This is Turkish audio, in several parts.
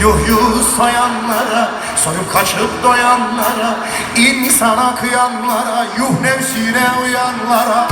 Yuh yuh sayanlara Soyup kaçıp doyanlara insana kıyanlara Yuh nefsine uyanlara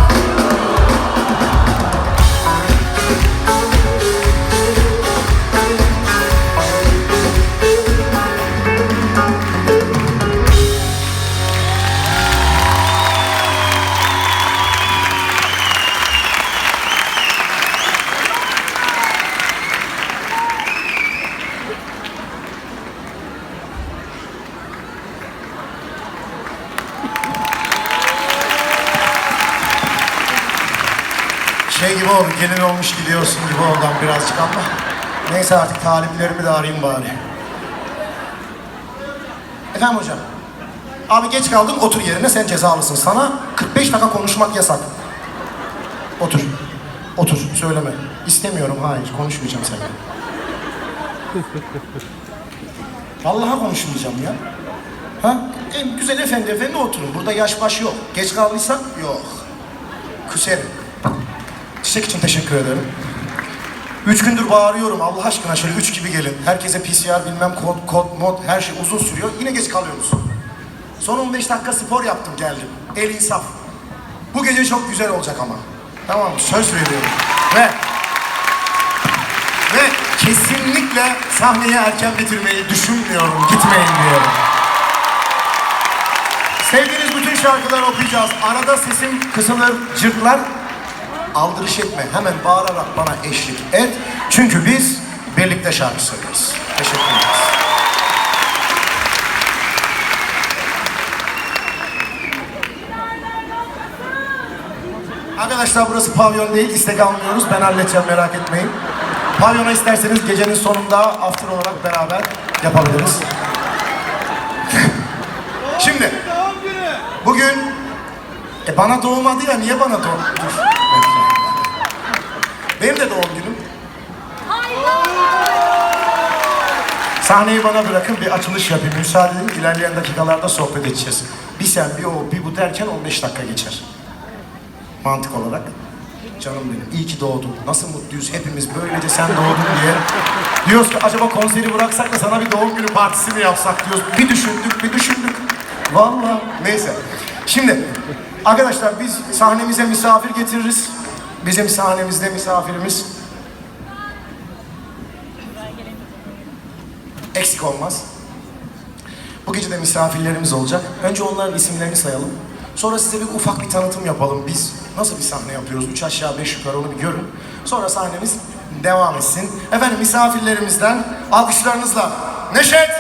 Şey gibi oldu, gelin olmuş gidiyorsun gibi oldu birazcık ama Neyse artık taliplerimi de arayayım bari Efendim hocam Abi geç kaldın otur yerine sen cezalısın. Sana 45 dakika konuşmak yasak. Otur. Otur söyleme. İstemiyorum hayır konuşmayacağım seninle. Vallahi konuşmayacağım ya. Ha? En güzel efendi efendi oturun. Burada yaş baş yok. Geç kaldıysak yok. Küserim. Çiçek için teşekkür ederim. Üç gündür bağırıyorum Allah aşkına şöyle üç gibi gelin. Herkese PCR bilmem kod, kod, mod her şey uzun sürüyor. Yine geç kalıyorsunuz. Son 15 dakika spor yaptım geldim. El insaf. Bu gece çok güzel olacak ama. Tamam mı? Söz veriyorum. Ve ve kesinlikle sahneyi erken bitirmeyi düşünmüyorum. Gitmeyin diyorum. Sevdiğiniz bütün şarkıları okuyacağız. Arada sesim kısılır, cırtlar. Aldırış etme. Hemen bağırarak bana eşlik et. Çünkü biz birlikte şarkı söylüyoruz. Teşekkür ederiz. Arkadaşlar burası pavyon değil, istek almıyoruz. Ben halledeceğim merak etmeyin. Pavyona isterseniz gecenin sonunda after olarak beraber yapabiliriz. Şimdi, bugün e bana doğmadı ya, niye bana doğ... Benim de doğum günüm. Sahneyi bana bırakın, bir açılış yapayım. Müsaade edin, ilerleyen dakikalarda sohbet edeceğiz. Bir sen, bir o, bir bu derken 15 dakika geçer mantık olarak. Canım benim, iyi ki doğdun. Nasıl mutluyuz hepimiz, böylece sen doğdun diye. Diyoruz ki acaba konseri bıraksak da sana bir doğum günü partisi mi yapsak diyoruz. Bir düşündük, bir düşündük. Vallahi neyse. Şimdi arkadaşlar biz sahnemize misafir getiririz. Bizim sahnemizde misafirimiz eksik olmaz. Bu gece de misafirlerimiz olacak. Önce onların isimlerini sayalım. Sonra size bir ufak bir tanıtım yapalım. Biz nasıl bir sahne yapıyoruz? Üç aşağı beş yukarı onu bir görün. Sonra sahnemiz devam etsin. Efendim misafirlerimizden alkışlarınızla Neşet